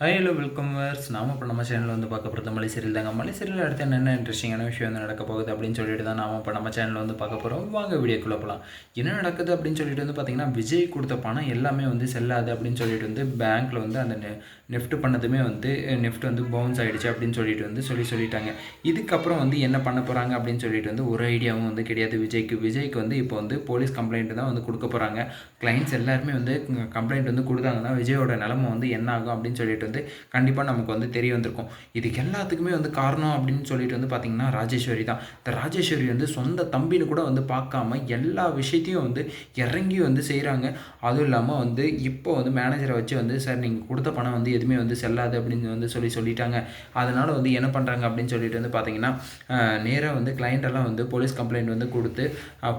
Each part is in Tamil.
ஹலோ வெல்கம் வர்ஸ் நாம இப்போ நம்ம சேனலில் வந்து பார்க்க போகிறது மலை சீரியல் தாங்க மலை சீரியல் அடுத்து என்னென்ன இன்ட்ரெஸ்டிங்கான விஷயம் வந்து நடக்க போகுது அப்படின்னு சொல்லிட்டு தான் நாம இப்போ நம்ம சேனலில் வந்து பார்க்க போகிறோம் வாங்க வீடியோக்குள்ளே போகலாம் என்ன நடக்குது அப்படின்னு சொல்லிட்டு வந்து பார்த்தீங்கன்னா விஜய் கொடுத்த பணம் எல்லாமே வந்து செல்லாது அப்படின்னு சொல்லிட்டு வந்து பேங்க்கில் வந்து அந்த நெஃப்ட் பண்ணதுமே வந்து நெஃப்ட் வந்து பவுன்ஸ் ஆகிடுச்சு அப்படின்னு சொல்லிட்டு வந்து சொல்லி சொல்லிட்டாங்க. இதுக்கப்புறம் வந்து என்ன பண்ண போகிறாங்க அப்படின்னு சொல்லிட்டு வந்து ஒரு ஐடியாவும் வந்து கிடையாது விஜய்க்கு. விஜய்க்கு வந்து இப்போ வந்து போலீஸ் கம்ப்ளைண்ட் தான் வந்து கொடுக்க போகிறாங்க கிளைண்ட்ஸ் எல்லாருமே வந்து கம்ப்ளைண்ட் வந்து கொடுத்தாங்கன்னா விஜயோட நிலமை வந்து என்ன ஆகும் அப்படின்னு சொல்லிட்டு வந்து கண்டிப்பாக நமக்கு வந்து தெரிய வந்திருக்கும். இதுக்கு எல்லாத்துக்குமே வந்து காரணம் அப்படின்னு சொல்லிட்டு வந்து பார்த்திங்கன்னா ராஜேஸ்வரி தான். இந்த ராஜேஸ்வரி வந்து சொந்த தம்பின்னு கூட வந்து பார்க்காம எல்லா விஷயத்தையும் வந்து இறங்கி வந்து செய்கிறாங்க அதுவும் இல்லாமல் வந்து இப்போ வந்து மேனேஜரை வச்சு வந்து சார் நீங்கள் கொடுத்த பணம் வந்து எதுவுமே வந்து செல்லாது அப்படின்னு வந்து சொல்லி சொல்லிட்டாங்க. அதனால் வந்து என்ன பண்ணுறாங்க அப்படின்னு சொல்லிட்டு வந்து பார்த்தீங்கன்னா நேராக வந்து கிளைண்ட்டெல்லாம் வந்து போலீஸ் கம்ப்ளைண்ட் வந்து கொடுத்து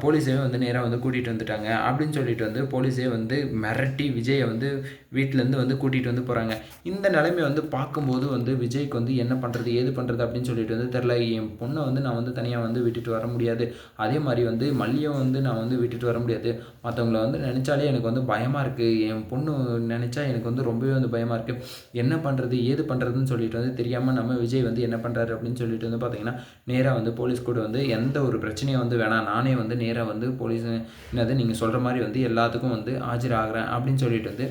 போலீஸே வந்து நேராக வந்து கூட்டிகிட்டு வந்துட்டாங்க. அப்படின்னு சொல்லிட்டு வந்து போலீஸே வந்து மிரட்டி விஜயை வந்து வீட்டிலேருந்து வந்து கூட்டிகிட்டு வந்து போகிறாங்க இந்த நிலைமை வந்து பார்க்கும்போது வந்து விஜய்க்கு வந்து என்ன பண்ணுறது ஏது பண்ணுறது அப்படின்னு சொல்லிட்டு வந்து தெரில என் பொண்ணை வந்து நான் வந்து தனியாக வந்து விட்டுட்டு வர முடியாது. அதே மாதிரி வந்து மல்லியும் வந்து நான் வந்து விட்டுட்டு வர முடியாது. மற்றவங்கள வந்து நினச்சாலே எனக்கு வந்து பயமாக இருக்குது என் பொண்ணு நினச்சா எனக்கு வந்து ரொம்பவே வந்து பயமாக இருக்குது என்ன பண்ணுறது ஏது பண்ணுறதுன்னு சொல்லிட்டு வந்து தெரியாமல் நம்ம விஜய் வந்து என்ன பண்ணுறாரு அப்படின்னு சொல்லிட்டு வந்து பார்த்தீங்கன்னா நேராக வந்து போலீஸ் கூட வந்து எந்த ஒரு பிரச்சனையும் வந்து வேணாம். நானே வந்து நேராக வந்து போலீஸ் என்னது நீங்கள் சொல்கிற மாதிரி வந்து எல்லாத்துக்கும் வந்து ஆஜராகிறேன் அப்படின்னு சொல்லிட்டு வந்து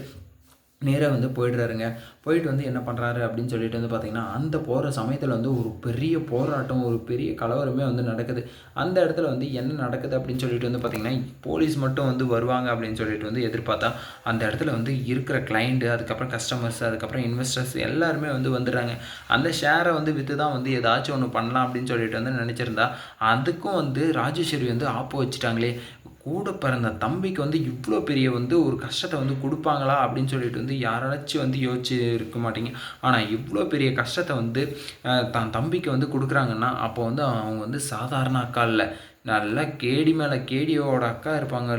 நேராக வந்து போயிடுறாருங்க. போயிட்டு வந்து என்ன பண்ணுறாரு அப்படின்னு சொல்லிட்டு வந்து பார்த்திங்கன்னா அந்த போகிற சமயத்தில் வந்து ஒரு பெரிய போராட்டம் ஒரு பெரிய கலவரமே வந்து நடக்குது. அந்த இடத்துல வந்து என்ன நடக்குது அப்படின்னு சொல்லிட்டு வந்து பார்த்திங்கன்னா போலீஸ் மட்டும் வந்து வருவாங்க அப்படின்னு சொல்லிட்டு வந்து எதிர்பார்த்தா அந்த இடத்துல வந்து இருக்கிற கிளைண்ட்டு அதுக்கப்புறம் கஸ்டமர்ஸ் அதுக்கப்புறம் இன்வெஸ்டர்ஸ் எல்லாருமே வந்து வந்துடுறாங்க. அந்த ஷேரை வந்து விற்று தான் வந்து ஏதாச்சும் ஒன்று பண்ணலாம் அப்படின்னு சொல்லிட்டு வந்து நினச்சிருந்தா அதுக்கும் வந்து ராஜேஸ்வரி வந்து ஆப்போ வச்சுட்டாங்களே. கூட பிறந்த தம்பிக்கு வந்து இவ்வளோ பெரிய வந்து ஒரு கஷ்டத்தை வந்து கொடுப்பாங்களா அப்படின்னு சொல்லிட்டு வந்து யாராச்சும் வந்து யோசிச்சு இருக்க மாட்டீங்க. ஆனால் இவ்வளோ பெரிய கஷ்டத்தை வந்து தான் தம்பிக்கு வந்து கொடுக்குறாங்கன்னா அப்போ வந்து அவங்க வந்து சாதாரண அக்கா இல்லை. நல்லா கேடி மேலே கேடியோட அக்கா இருப்பாங்க.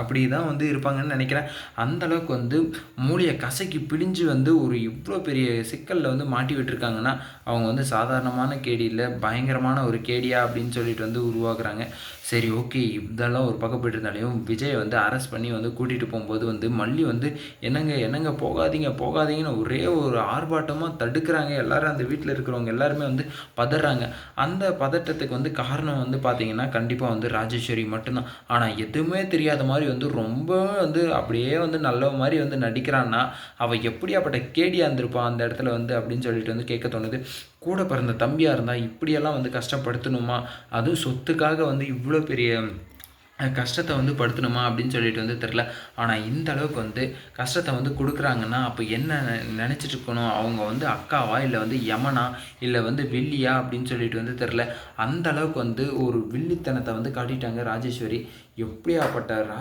அப்படி தான் வந்து இருப்பாங்கன்னு நினைக்கிறேன். அந்தளவுக்கு வந்து மூளையை கசக்கி பிழிஞ்சு வந்து ஒரு இவ்வளோ பெரிய சிக்கலில் வந்து மாட்டி விட்டுருக்காங்கன்னா அவங்க வந்து சாதாரணமான கேடி இல்லை பயங்கரமான ஒரு கேடியா அப்படின்னு சொல்லிட்டு வந்து உருவாக்குறாங்க. சரி ஓகே இதெல்லாம் ஒரு பக்கம் போயிட்டு இருந்தாலையும் விஜய் வந்து அரெஸ்ட் பண்ணி வந்து கூட்டிகிட்டு போகும்போது வந்து மல்லி வந்து என்னங்க என்னங்க போகாதீங்க போகாதீங்கன்னு ஒரே ஒரு ஆர்ப்பாட்டமாக தடுக்கிறாங்க. எல்லோரும் அந்த வீட்டில் இருக்கிறவங்க எல்லாருமே வந்து பதறாங்க. அந்த பதட்டத்துக்கு வந்து காரணம் வந்து பார்த்து பார்த்தீங்கன்னா கண்டிப்பாக வந்து ராஜேஸ்வரி மட்டும்தான். ஆனால் எதுவுமே தெரியாத மாதிரி வந்து ரொம்ப வந்து அப்படியே வந்து நல்ல மாதிரி வந்து நடிக்கிறான்னா அவள் எப்படியாப்பட்ட கேடியாக இருந்திருப்பான் அந்த இடத்துல வந்து அப்படின்னு சொல்லிட்டு வந்து கேட்க தோணுது. கூட பிறந்த தம்பியாக இருந்தால் இப்படியெல்லாம் வந்து கஷ்டப்படுத்தணுமா? அதுவும் சொத்துக்காக வந்து இவ்வளோ பெரிய கஷ்டத்தை வந்து படுத்தணுமா அப்படின்னு சொல்லிட்டு வந்து தெரில ஆனால் இந்த அளவுக்கு வந்து கஷ்டத்தை வந்து கொடுக்குறாங்கன்னா அப்போ என்ன நினச்சிட்டு இருக்கணும்? அவங்க வந்து அக்காவா? இல்லை வந்து யமனா? இல்லை வந்து வில்லியா? அப்படின்னு சொல்லிட்டு வந்து தெரில அந்த அளவுக்கு வந்து ஒரு வில்லித்தனத்தை வந்து காட்டிட்டாங்க ராஜேஸ்வரி. எப்படியாப்பட்ட ரா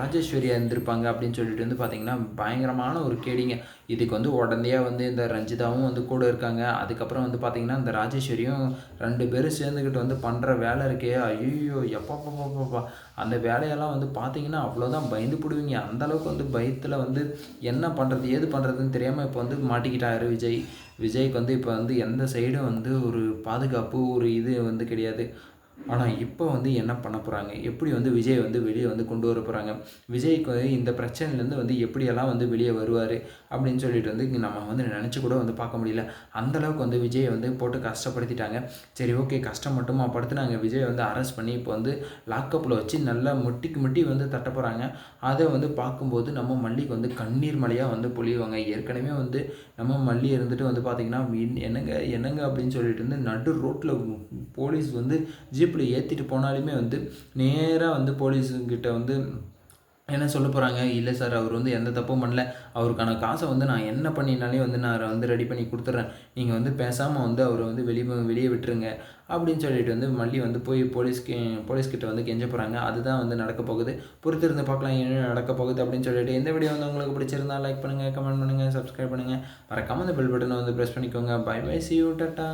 ராஜேஸ்வரியாக இருந்திருப்பாங்க அப்படின்னு சொல்லிட்டு வந்து பார்த்திங்கன்னா பயங்கரமான ஒரு கேடிங்க. இதுக்கு வந்து உடனே வந்து இந்த ரஞ்சிதாவும் வந்து கூட இருக்காங்க. அதுக்கப்புறம் வந்து பார்த்திங்கன்னா இந்த ராஜேஸ்வரியும் ரெண்டு பேரும் சேர்ந்துக்கிட்டு வந்து பண்ணுற வேலை இருக்கே. ஐயோ எப்பப்பா அந்த வேலையெல்லாம் வந்து பார்த்தீங்கன்னா அவ்வளோதான் பயந்து போடுவீங்க. அந்தளவுக்கு வந்து பயத்தில் வந்து என்ன பண்ணுறது ஏது பண்ணுறதுன்னு தெரியாமல் இப்போ வந்து மாட்டிக்கிட்டாரு விஜய். விஜய்க்கு வந்து இப்போ வந்து எந்த சைடும் வந்து ஒரு பாதுகாப்பு ஒரு இது வந்து கிடையாது. ஆனால் இப்போ வந்து என்ன பண்ண போகிறாங்க எப்படி வந்து விஜய் வந்து வெளியே வந்து கொண்டு வர போகிறாங்க விஜய்க்கு வந்து இந்த பிரச்சனையிலேருந்து வந்து எப்படியெல்லாம் வந்து வெளியே வருவார்? அப்படின்னு சொல்லிட்டு வந்து நம்ம வந்து நினச்சி கூட வந்து பார்க்க முடியல. அந்தளவுக்கு வந்து விஜயை வந்து போட்டு கஷ்டப்படுத்திட்டாங்க. சரி ஓகே கஷ்டம் மட்டுமா படுத்துனாங்க. விஜய் வந்து அரெஸ்ட் பண்ணி இப்போ வந்து லாக்கப்பில் வச்சு நல்லா முட்டிக்கு முட்டி வந்து தட்ட போகிறாங்க அதை வந்து பார்க்கும்போது நம்ம மல்லிக்கு வந்து கண்ணீர் மலையாக வந்து பொழிவாங்க. ஏற்கனவே வந்து நம்ம மல்லி இருந்துட்டு வந்து பார்த்திங்கன்னா என்னங்க என்னங்க? அப்படின்னு சொல்லிட்டு வந்து நடு ரோட்டில் போலீஸ் வந்து ஜீப் ஜீப்பில் ஏற்றிட்டு போனாலுமே வந்து நேராக வந்து போலீஸுங்கிட்ட வந்து என்ன சொல்ல போகிறாங்க இல்லை சார் அவர் வந்து எந்த தப்பும் பண்ணல. அவருக்கான காசை வந்து நான் என்ன பண்ணினாலே வந்து நான் வந்து ரெடி பண்ணி கொடுத்துட்றேன். நீங்கள் வந்து பேசாமல் வந்து அவரை வந்து வெளியே வெளியே விட்டுருங்க. அப்படின்னு சொல்லிட்டு வந்து மல்லி வந்து போய் போலீஸ்க்கு போலீஸ்கிட்ட வந்து கெஞ்ச போகிறாங்க அதுதான் வந்து நடக்க போகுது. பொறுத்திருந்து பார்க்கலாம் என்ன நடக்க போகுது அப்படின்னு சொல்லிட்டு எந்த வீடியோ வந்து உங்களுக்கு பிடிச்சிருந்தா லைக் பண்ணுங்கள் கமெண்ட் பண்ணுங்கள் சப்ஸ்கிரைப் பண்ணுங்கள் மறக்காமல் அந்த பெல் பட்டனை வந்து ப்ரெஸ் பண்ணிக்கோங்க. Bye bye see you tata